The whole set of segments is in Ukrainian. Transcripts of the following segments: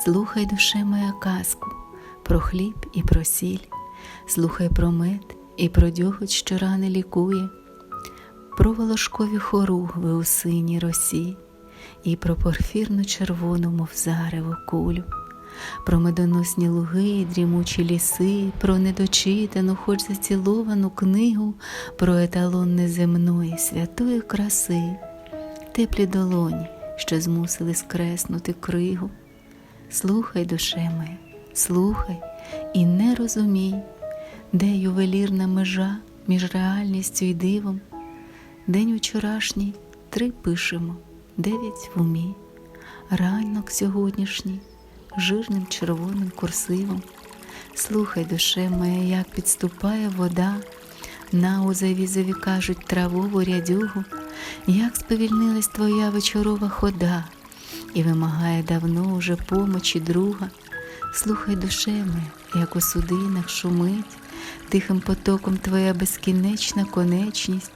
Слухай, душе моя казку про хліб і про сіль, слухай про мед і про дьоготь, що рани лікує, про волошкові хоругви у синій росі, і про порфірну червону, мов зарево кулю, про медоносні луги, і дрімучі ліси, про недочитану, хоч заціловану книгу, про еталон неземної, святої краси, теплі долоні, що змусили скреснути кригу. Слухай, душе моя, слухай і не розумій, де ювелірна межа між реальністю і дивом. День вчорашній три пишемо, дев'ять в умі, ранок сьогоднішній жирним червоним курсивом. Слухай, душе моя, як підступає вода, на у завізові кажуть травову рядюгу, як сповільнилась твоя вечорова хода і вимагає давно уже помочі друга. Слухай, душе моя, як у судинах шумить, тихим потоком твоя безкінечна конечність,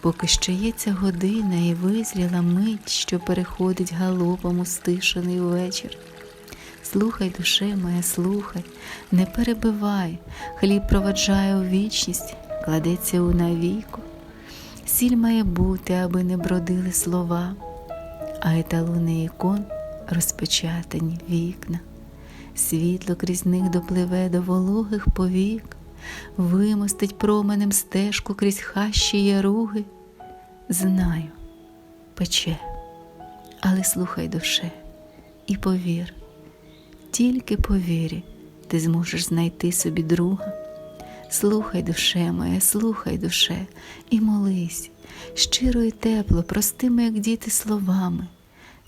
поки ще є ця година і визріла мить, що переходить галопом у стишений вечір. Слухай, душе моя, слухай, не перебивай, хліб проваджає у вічність, кладеться у навіку. Сіль має бути, аби не бродили слова, а еталони ікон розпечатані вікна. Світло крізь них допливе до вологих повік, вимостить променем стежку крізь хащі яруги. Знаю, пече, але слухай душе і повір, тільки по вірі ти зможеш знайти собі друга. Слухай, душе моя, слухай, душе, і молись, щиро і тепло, простими, як діти, словами.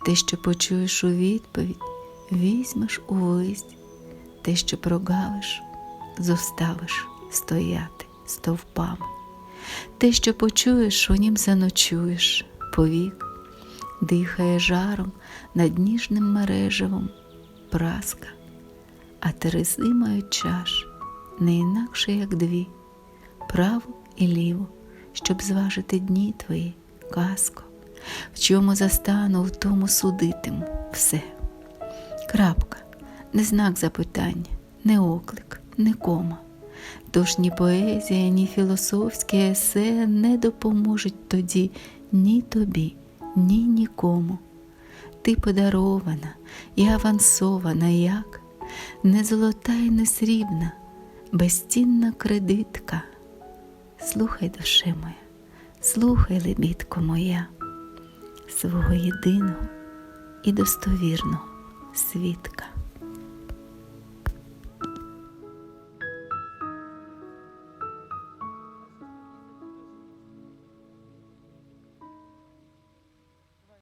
Те, що почуєш у відповідь, візьмеш у висть, те, що прогавиш, зоставиш стояти стовпами. Те, що почуєш, у нім заночуєш, повік, дихає жаром над ніжним мережевом праска, а терези мають чаш не інакше, як дві, праву і ліву, щоб зважити дні твої, казко, в чому застану, в тому судитиму все. Крапка, не знак запитання, не оклик, не кома. Тож ні поезія, ні філософське есе не допоможуть тоді ні тобі, ні нікому. Ти подарована і авансована, як не золота і не срібна, безцінна кредитка. Слухай, душе моя, слухай, лебідко моя, свого єдиного і достовірного свідка.